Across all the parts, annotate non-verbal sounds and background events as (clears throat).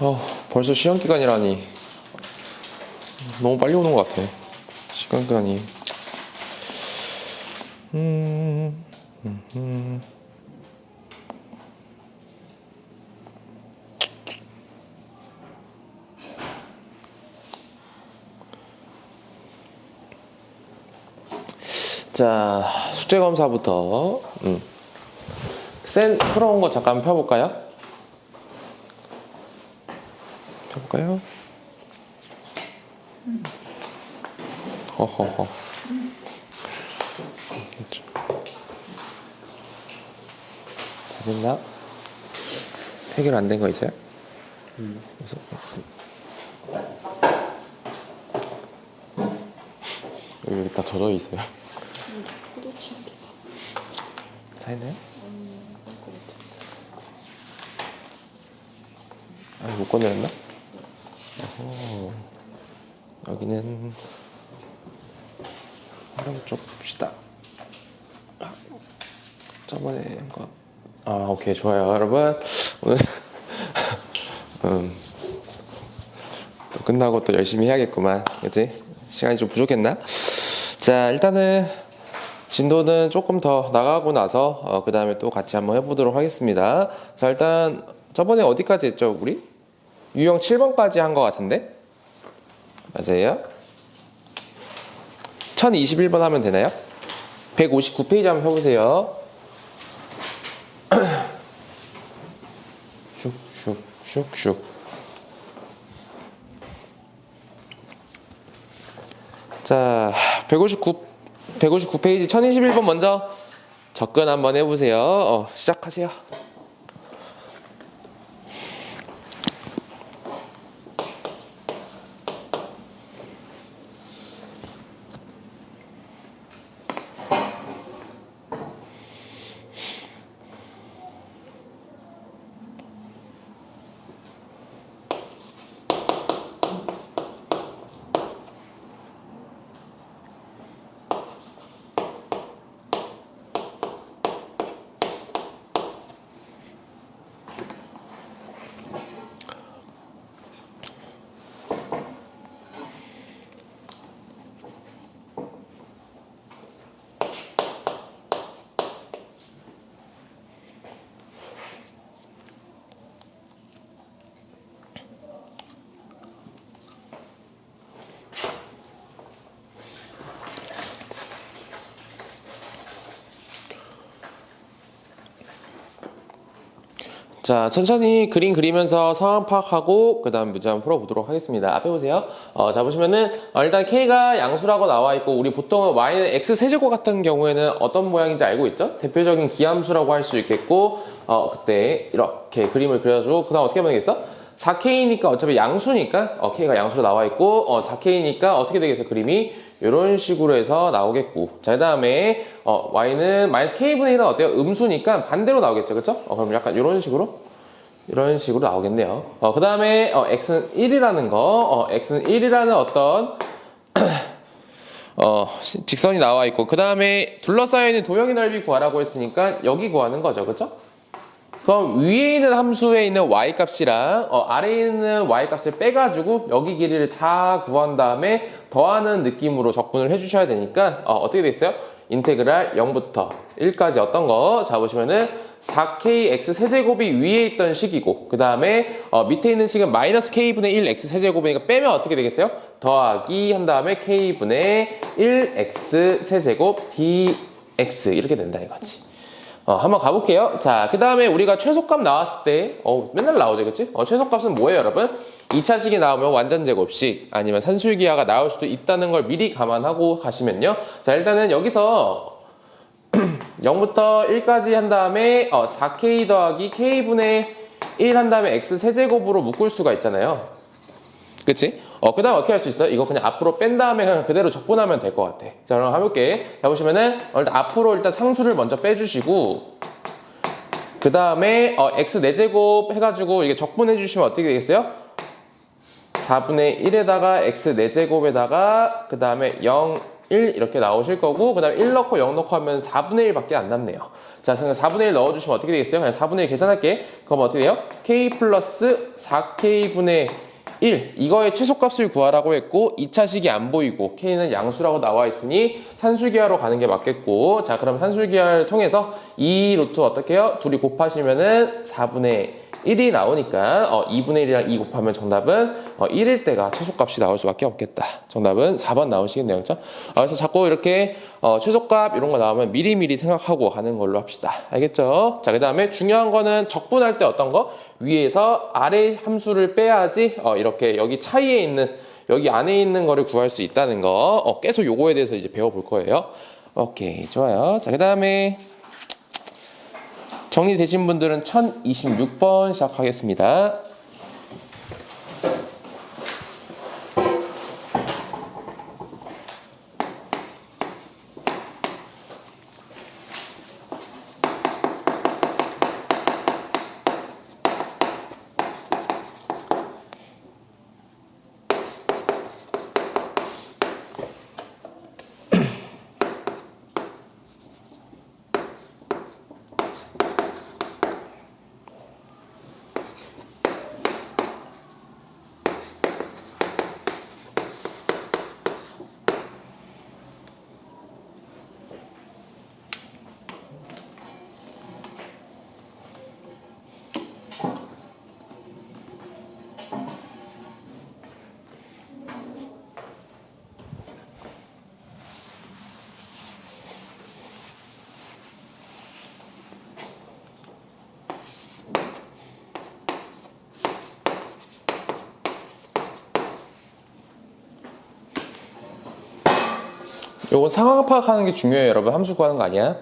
어, 벌써 시험 기간이라니. 너무 빨리 오는 것 같아. 시간 기간이. 자, 숙제 검사부터. 음. 센 풀어온 거 잠깐 펴볼까요? 펴볼까요? 허허허. 됐죠. 잘됐나? 해결 안 된 거 있어요? 그래서 여기 다 젖어 있어요. 포도치기 다 했나요? 아, 못 꺼내렸나? 어허. 여기는 활용 좀 봅시다. 아, 저번에 한 거. 아, 오케이 좋아요, 여러분. 오늘 (laughs) 음, 또 끝나고 또 열심히 해야겠구만, 그렇지? 시간이 좀 부족했나? 자, 일단은 진도는 조금 더 나가고 나서 어, 그 다음에 또 같이 한번 해보도록 하겠습니다. 자 일단 저번에 어디까지 했죠 우리? 유형 7번까지 한 것 같은데 맞아요? 1021번 하면 되나요? 159페이지 한번 해보세요. (clears throat) 슉슉슉슉 자 159, 159페이지 1021번 먼저 접근 한번 해보세요. 어, 시작하세요. 자, 천천히 그림 그리면서 상황 파악하고 그 다음 문제 한번 풀어보도록 하겠습니다. 앞에 보세요. 어, 자 보시면은 어, 일단 k가 양수라고 나와 있고 우리 보통 y는 x 세제곱 같은 경우에는 어떤 모양인지 알고 있죠? 대표적인 기함수라고 할 수 있겠고 어, 그때 이렇게 그림을 그려주고 그 다음 어떻게 하면 되겠어? 4k니까 어차피 양수니까 어, k가 양수로 나와 있고 어, 4k니까 어떻게 되겠어 그림이 이런 식으로 해서 나오겠고 자 그다음에 어, y는 마이너스 k분의 1은 어때요? 음수니까 반대로 나오겠죠 그쵸? 어, 그럼 약간 이런 식으로 이런 식으로 나오겠네요 어, 그 다음에 어, x는 1이라는 거 어, x는 1이라는 어떤 (clears throat) 어, 시- 직선이 나와 있고 그 다음에 둘러싸여 있는 도형의 넓이 구하라고 했으니까 여기 구하는 거죠 그쵸? 그럼 위에 있는 함수에 있는 y 값이랑 어, 아래에 있는 y 값을 빼가지고 여기 길이를 다 구한 다음에 더하는 느낌으로 적분을 해주셔야 되니까 어, 떻게 되겠어요? 인테그랄 0부터 1까지 어떤 거? 자 보시면은 4kx 세제곱이 위에 있던 식이고 그 다음에 어, 밑에 있는 식은 마이너스 k분의 1 x 세제곱이니까 빼면 어떻게 되겠어요? 더하기 한 다음에 k분의 1x 세제곱 dx 이렇게 된다 이거지. 어, 한번 가볼게요. 자, 그 다음에 우리가 최소값 나왔을 때, 어, 맨날 나오죠, 그치? 어, 최소값은 뭐예요, 여러분? 2차식이 나오면 완전 제곱식, 아니면 산술기하가 나올 수도 있다는 걸 미리 감안하고 가시면요. 자, 일단은 여기서 0부터 1까지 한 다음에, 어, 4k 더하기 k분의 1 한 다음에 x 세제곱으로 묶을 수가 있잖아요. 그치? 어, 그 다음 어떻게 할 수 있어? 이거 그냥 앞으로 뺀 다음에 그냥 그대로 적분하면 될 것 같아. 자, 그럼 해볼게. 자, 보시면은, 어, 일단 앞으로 일단 상수를 먼저 빼주시고, 그 다음에, 어, x 4제곱 해가지고 이게 적분해주시면 어떻게 되겠어요? 4분의 1에다가 x 4제곱에다가 그 다음에 0, 1 이렇게 나오실 거고 그 다음에 1 넣고 0 넣고 하면 4분의 1밖에 안 남네요. 자, 그럼 4분의 1 넣어주시면 어떻게 되겠어요? 그냥 4분의 1 계산할게. 그럼 어떻게 돼요? k 플러스 4k분의 1 이거의 최소값을 구하라고 했고 2차식이 안 보이고 k는 양수라고 나와 있으니 산술기하로 가는 게 맞겠고 자 그럼 산술기하를 통해서 이 루트 어떻게 해요? 둘이 곱하시면은 4분의 1이 나오니까 어, 2분의 1이랑 2 곱하면 정답은 어, 1일 때가 최소값이 나올 수밖에 없겠다. 정답은 4번 나오시겠네요. 그렇죠? 아, 그래서 자꾸 이렇게 어, 최소값 이런 거 나오면 미리미리 생각하고 가는 걸로 합시다. 알겠죠? 자, 그 다음에 중요한 거는 적분할 때 어떤 거? 위에서 아래 함수를 빼야지 어, 이렇게 여기 차이에 있는 여기 안에 있는 거를 구할 수 있다는 거 어, 계속 요거에 대해서 이제 배워볼 거예요. 오케이, 좋아요. 자, 그 다음에 정리되신 분들은 1026번 시작하겠습니다. 요건 상황 파악하는 게 중요해요, 여러분. 함수 구하는 거 아니야?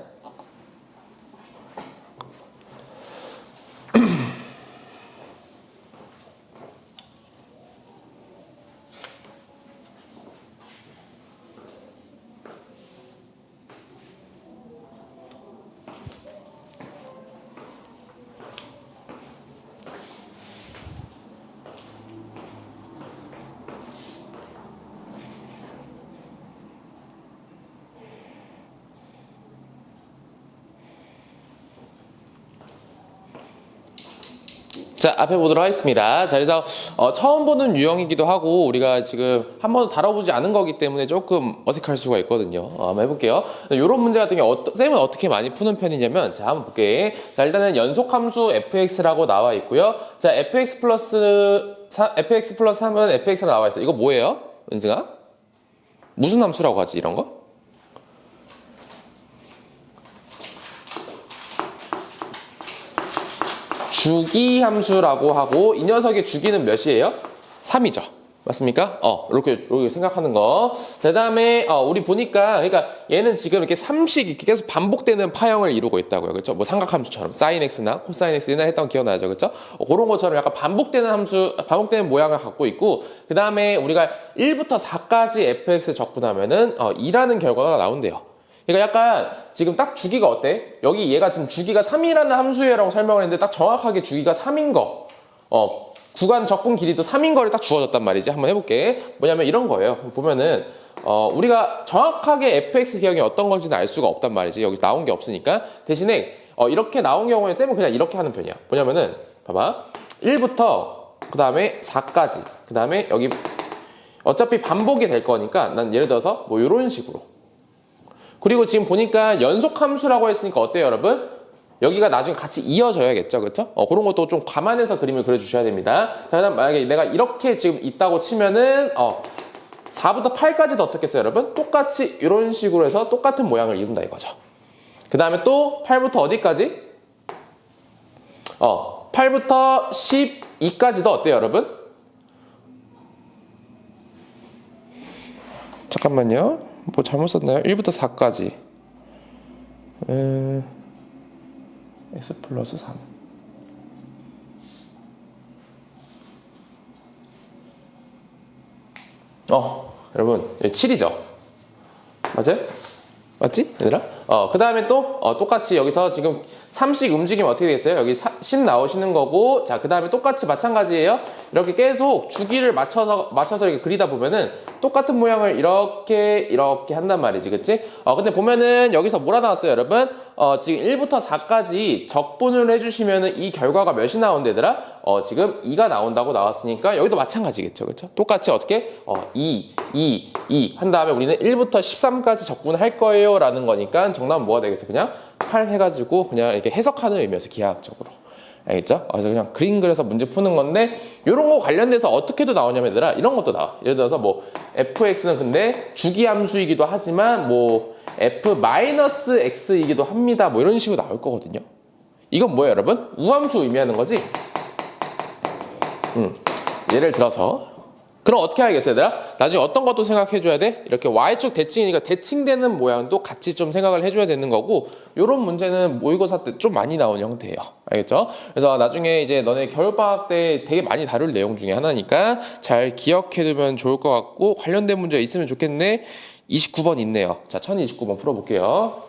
자, 앞에 보도록 하겠습니다. 자, 그래서 어, 처음 보는 유형이기도 하고 우리가 지금 한 번도 다뤄보지 않은 거기 때문에 조금 어색할 수가 있거든요. 어, 한번 해볼게요. 이런 문제 같은 경우 어떠, 쌤은 어떻게 많이 푸는 편이냐면 자, 한번 볼게. 자, 일단은 연속함수 fx라고 나와 있고요. 자, fx 플러스 사- fx 플러스 하면 fx가 나와 있어요. 이거 뭐예요? 은승아? 무슨 함수라고 하지 이런 거? 주기 함수라고 하고 이 녀석의 주기는 몇이에요? 3이죠. 맞습니까? 어, 이렇게, 이렇게 생각하는 거. 그 다음에, 어, 우리 보니까, 그러니까 얘는 지금 이렇게 3씩 이렇게 계속 반복되는 파형을 이루고 있다고요. 그렇죠? 뭐 삼각함수처럼 sin x나 cosine x 옛날에 했던 거 기억나죠? 그렇죠? 어, 그런 것처럼 약간 반복되는 함수, 반복되는 모양을 갖고 있고, 그 다음에 우리가 1부터 4까지 fx 적분하면은, 어, 2라는 결과가 나온대요. 그러니까 약간 지금 딱 주기가 어때? 여기 얘가 지금 주기가 3이라는 함수예라고 설명을 했는데 딱 정확하게 주기가 3인 거. 어, 구간 적분 길이도 3인 거를 딱 주어졌단 말이지. 한번 해볼게. 뭐냐면 이런 거예요. 보면은 어, 우리가 정확하게 fx 기억이 어떤 건지는 알 수가 없단 말이지. 여기 나온 게 없으니까. 대신에 어, 이렇게 나온 경우에 쌤은 그냥 이렇게 하는 편이야. 뭐냐면은 봐봐. 1부터 그 다음에 4까지. 그 다음에 여기 어차피 반복이 될 거니까 난 예를 들어서 뭐 이런 식으로. 그리고 지금 보니까 연속 함수라고 했으니까 어때요, 여러분? 여기가 나중에 같이 이어져야겠죠, 그렇죠? 어, 그런 것도 좀 감안해서 그림을 그려주셔야 됩니다. 자, 그다음 만약에 내가 이렇게 지금 있다고 치면은 어, 4부터 8까지도 어떻게 써요, 여러분? 똑같이 이런 식으로 해서 똑같은 모양을 이룬다 이거죠. 그 다음에 또 8부터 어디까지? 어, 8부터 12까지도 어때요, 여러분? 잠깐만요. 뭐 잘못 썼나요? 1부터 4까지. 에... x 플러스 3. 어, 여러분, 여기 7이죠? 맞아요? 맞지? 얘들아? 어, 그 다음에 또, 어, 똑같이 여기서 지금 3씩 움직이면 어떻게 되겠어요? 여기 10 나오시는 거고, 자, 그 다음에 똑같이 마찬가지예요. 이렇게 계속 주기를 맞춰서, 맞춰서 이렇게 그리다 보면은 똑같은 모양을 이렇게, 이렇게 한단 말이지, 그치? 어, 근데 보면은 여기서 뭐라 나왔어요, 여러분? 어, 지금 1부터 4까지 적분을 해주시면은 이 결과가 몇이 나온대더라? 어, 지금 2가 나온다고 나왔으니까 여기도 마찬가지겠죠, 그쵸? 똑같이 어떻게? 어, 2, 2, 2. 한 다음에 우리는 1부터 13까지 적분할 거예요, 라는 거니까 정답은 뭐가 되겠어? 그냥 8 해가지고 그냥 이렇게 해석하는 의미에서 기하학적으로. 알겠죠? 그래서 그냥 그림 그려서 문제 푸는 건데 이런 거 관련돼서 어떻게도 나오냐면 얘들아 이런 것도 나와. 예를 들어서 뭐 fx는 근데 주기 함수이기도 하지만 뭐 f-x이기도 합니다. 뭐 이런 식으로 나올 거거든요. 이건 뭐예요, 여러분? 우함수 의미하는 거지? 음, 예를 들어서 그럼 어떻게 하겠어요, 얘들아? 나중에 어떤 것도 생각해 줘야 돼? 이렇게 Y축 대칭이니까 대칭되는 모양도 같이 좀 생각을 해줘야 되는 거고 이런 문제는 모의고사 때 좀 많이 나오는 형태예요. 알겠죠? 그래서 나중에 이제 너네 겨울방학 때 되게 많이 다룰 내용 중에 하나니까 잘 기억해 두면 좋을 것 같고 관련된 문제 있으면 좋겠네. 29번 있네요. 자, 1029번 풀어볼게요.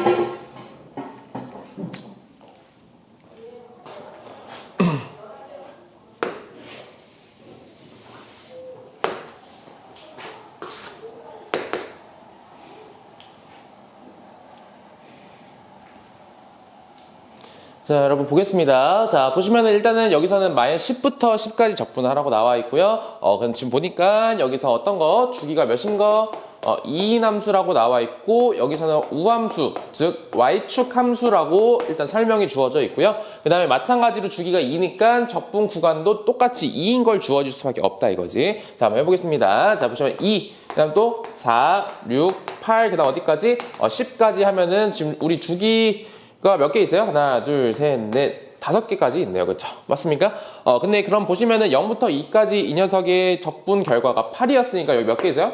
(clears throat) 자, 여러분 보겠습니다. 자, 보시면은 일단은 여기서는 마이너스 10부터 10까지 적분하라고 나와 있고요. 어, 그럼 지금 보니까 여기서 어떤 거, 주기가 몇인 거, 어, 2인 함수라고 나와 있고, 여기서는 우함수, 즉, y축 함수라고 일단 설명이 주어져 있고요. 그 다음에 마찬가지로 주기가 2니까 적분 구간도 똑같이 2인 걸 주어질 수밖에 없다 이거지. 자, 한번 해보겠습니다. 자, 보시면 2, 그 다음 또 4, 6, 8, 그 다음 어디까지? 어, 10까지 하면은 지금 우리 주기, 가 몇 개 있어요? 하나, 둘, 셋, 넷, 다섯 개까지 있네요. 그쵸? 맞습니까? 어, 근데 그럼 보시면은 0부터 2까지 이 녀석의 적분 결과가 8이었으니까 여기 몇 개 있어요?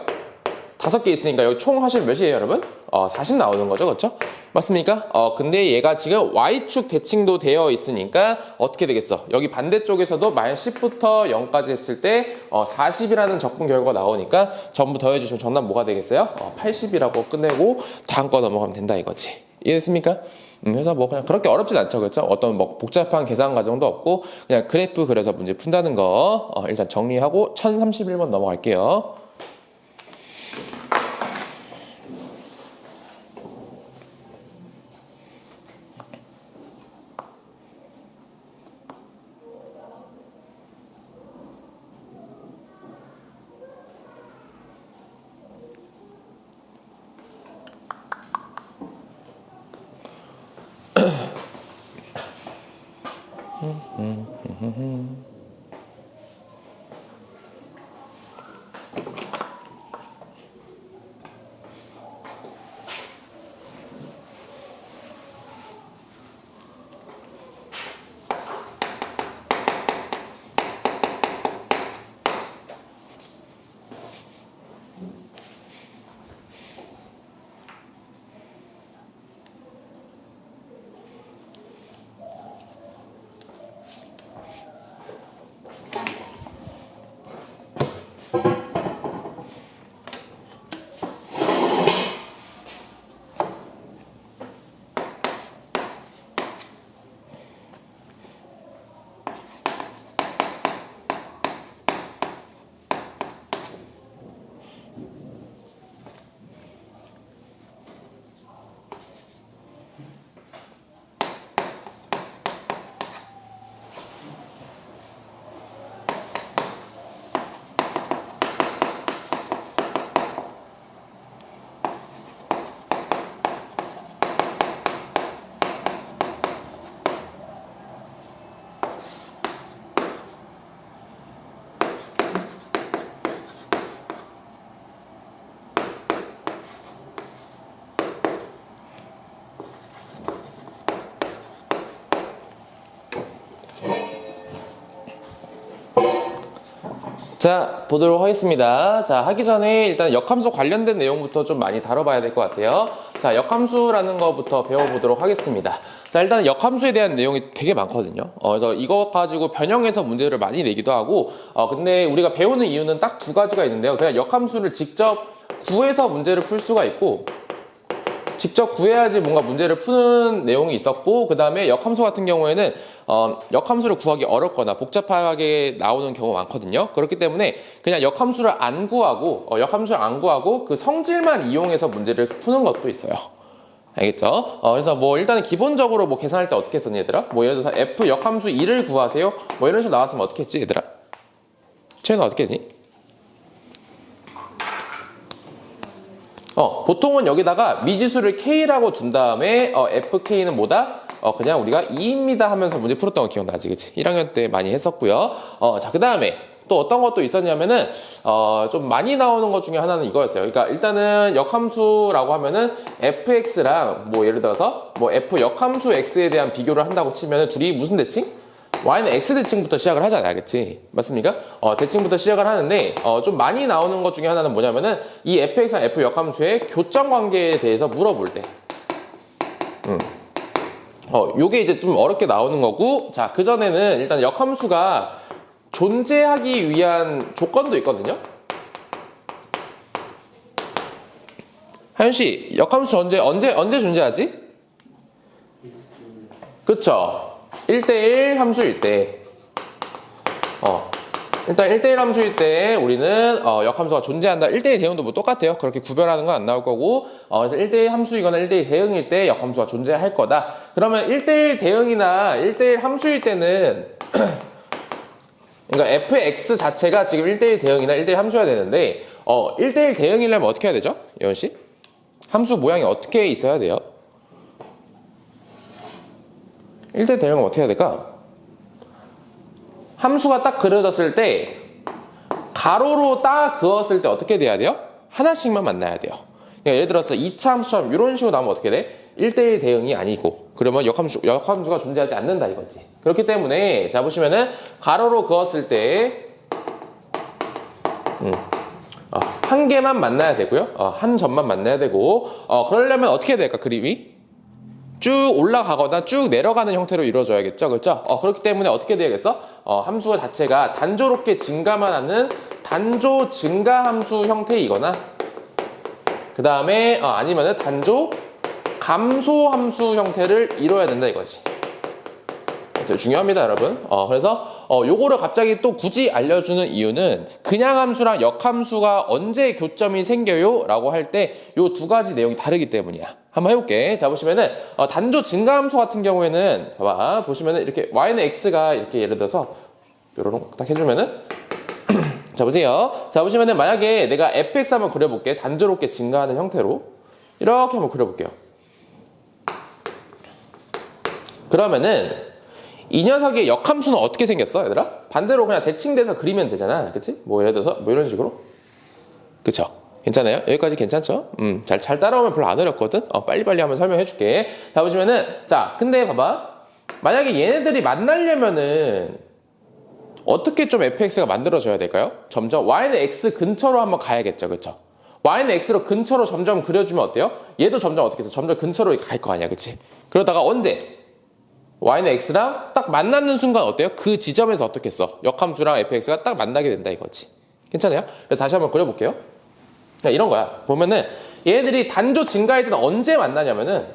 다섯 개 있으니까 여기 총 하시면 몇이에요, 여러분? 어, 40 나오는 거죠. 그쵸? 맞습니까? 어, 근데 얘가 지금 Y축 대칭도 되어 있으니까 어떻게 되겠어? 여기 반대쪽에서도 마이너스 10부터 0까지 했을 때 어, 40이라는 적분 결과가 나오니까 전부 더해주시면 정답 뭐가 되겠어요? 어, 80이라고 끝내고 다음 거 넘어가면 된다 이거지. 이해됐습니까? 음, 그래서 뭐 그냥 그렇게 어렵진 않죠, 그렇죠? 어떤 뭐 복잡한 계산 과정도 없고 그냥 그래프 그려서 문제 푼다는 거 어, 일단 정리하고 1031번 넘어갈게요. 자, 보도록 하겠습니다. 자, 하기 전에 일단 역함수 관련된 내용부터 좀 많이 다뤄봐야 될 것 같아요. 자, 역함수라는 것부터 배워보도록 하겠습니다. 자, 일단 역함수에 대한 내용이 되게 많거든요. 어, 그래서 이거 가지고 변형해서 문제를 많이 내기도 하고, 어, 근데 우리가 배우는 이유는 딱 두 가지가 있는데요. 그냥 역함수를 직접 구해서 문제를 풀 수가 있고, 직접 구해야지 뭔가 문제를 푸는 내용이 있었고 그 다음에 역함수 같은 경우에는 어, 역함수를 구하기 어렵거나 복잡하게 나오는 경우가 많거든요 그렇기 때문에 그냥 역함수를 안 구하고 어, 역함수를 안 구하고 그 성질만 이용해서 문제를 푸는 것도 있어요 알겠죠? 어, 그래서 뭐 일단은 기본적으로 뭐 계산할 때 어떻게 했었니 얘들아? 뭐 예를 들어서 f 역함수 2를 구하세요 뭐 이런 식으로 나왔으면 어떻게 했지 얘들아? 채연아 어떻게 했니? 어, 보통은 여기다가 미지수를 k라고 둔 다음에 어, fk는 뭐다? 어, 그냥 우리가 2입니다 하면서 문제 풀었던 거 기억나지? 그치? 1학년 때 많이 했었고요. 어, 자, 그 다음에 또 어떤 것도 있었냐면은 어, 좀 많이 나오는 것 중에 하나는 이거였어요. 그러니까 일단은 역함수라고 하면은 fx랑 뭐 예를 들어서 뭐 f 역함수 x에 대한 비교를 한다고 치면은 둘이 무슨 대칭? y는 x 대칭부터 시작을 하잖아요, 그치? 맞습니까? 어, 대칭부터 시작을 하는데 어, 좀 많이 나오는 것 중에 하나는 뭐냐면은 이 fx랑 f 역함수의 교점 관계에 대해서 물어볼 때, 음. 어, 요게 이제 좀 어렵게 나오는 거고, 자, 그 전에는 일단 역함수가 존재하기 위한 조건도 있거든요. 하윤 씨, 역함수 언제 언제 언제 존재하지? 그쵸? 1대1 함수일 때. 어. 일단 1대1 함수일 때 우리는 어, 역함수가 존재한다. 1대1 대응도 뭐 똑같아요. 그렇게 구별하는 건 안 나올 거고. 어, 그래서 1대1 함수이거나 1대1 대응일 때 역함수가 존재할 거다. 그러면 1대1 대응이나 1대1 함수일 때는 (clears throat) 그러니까 fx 자체가 지금 1대1 대응이나 1대1 함수여야 되는데 어, 1대1 대응이려면 어떻게 해야 되죠? 예원 씨? 함수 모양이 어떻게 있어야 돼요? 1대 대응은 어떻게 해야 될까? 함수가 딱 그려졌을 때 가로로 딱 그었을 때 어떻게 돼야 돼요? 하나씩만 만나야 돼요. 그러니까 예를 들어서 2차 함수처럼 이런 식으로 나오면 어떻게 돼? 1대1 대응이 아니고 그러면 역함수, 역함수가 존재하지 않는다 이거지. 그렇기 때문에 자 보시면은 가로로 그었을 때 음, 어, 한 개만 만나야 되고요. 어, 한 점만 만나야 되고 어, 그러려면 어떻게 해야 될까 그림이? 쭉 올라가거나 쭉 내려가는 형태로 이루어져야겠죠. 그렇죠? 어, 그렇기 때문에 어떻게 돼야겠어? 어, 함수 자체가 단조롭게 증가만 하는 단조 증가 함수 형태이거나 그 다음에 어, 아니면은 단조 감소 함수 형태를 이뤄야 된다 이거지. 중요합니다, 여러분. 어, 그래서 어, 요거를 갑자기 또 굳이 알려주는 이유는 그냥 함수랑 역함수가 언제 교점이 생겨요? 라고 할 때 요 두 가지 내용이 다르기 때문이야. 한번 해볼게. 자, 보시면은 어, 단조 증가함수 같은 경우에는 봐봐. 보시면은 이렇게 y는 x가 이렇게 예를 들어서 요런 딱 해주면은 (clears throat) 자, 보세요. 자, 보시면은 만약에 내가 fx 한번 그려볼게. 단조롭게 증가하는 형태로 이렇게 한번 그려볼게요. 그러면은 이 녀석의 역함수는 어떻게 생겼어, 얘들아? 반대로 그냥 대칭돼서 그리면 되잖아, 그치? 뭐 예를 들어서 뭐 이런 식으로, 그쵸? 괜찮아요? 여기까지 괜찮죠? 음, 잘, 잘 따라오면 별로 안 어렵거든? 어, 빨리빨리 한번 설명해 줄게. 자, 보시면은, 자, 근데 봐봐. 만약에 얘네들이 만나려면은, 어떻게 좀 fx가 만들어져야 될까요? 점점 y는 x 근처로 한번 가야겠죠, 그쵸? y는 x로 근처로 점점 그려주면 어때요? 얘도 점점 어떻게 해서 점점 근처로 갈 거 아니야, 그치? 그러다가 언제? y는 x랑 딱 만나는 순간 어때요? 그 지점에서 어떻게 했어? 역함수랑 fx가 딱 만나게 된다 이거지. 괜찮아요? 그래서 다시 한번 그려볼게요. 자, 이런 거야. 보면은 얘네들이 단조 증가할 때는 언제 만나냐면은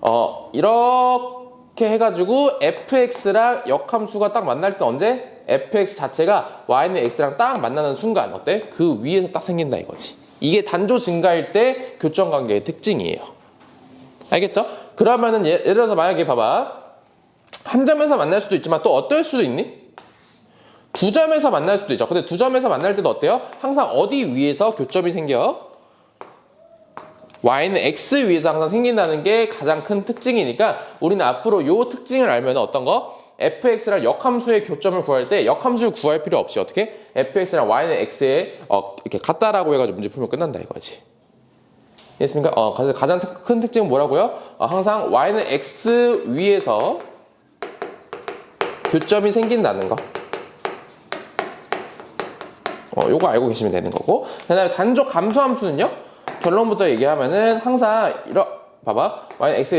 어 이렇게 해가지고 fx랑 역함수가 딱 만날 때 언제? fx 자체가 y는 x랑 딱 만나는 순간 어때? 그 위에서 딱 생긴다 이거지. 이게 단조 증가일 때 교점 관계의 특징이에요. 알겠죠? 그러면은 예- 예를 들어서 만약에 봐봐. 한 점에서 만날 수도 있지만 또 어떨 수도 있니? 두 점에서 만날 수도 있죠. 근데 두 점에서 만날 때도 어때요? 항상 어디 위에서 교점이 생겨? y는 x 위에서 항상 생긴다는 게 가장 큰 특징이니까 우리는 앞으로 이 특징을 알면 어떤 거? fx랑 역함수의 교점을 구할 때 역함수를 구할 필요 없이 어떻게? fx랑 y는 x에 어, 이렇게 같다라고 해가지고 문제 풀면 끝난다 이거지. 이해했습니까? 어, 가장 특- 큰 특징은 뭐라고요? 어, 항상 y는 x 위에서 교점이 생긴다는 거. 어, 요거 알고 계시면 되는 거고. 그 다음에 단적 감소함수는요? 결론부터 얘기하면은 항상 이런 봐봐. y x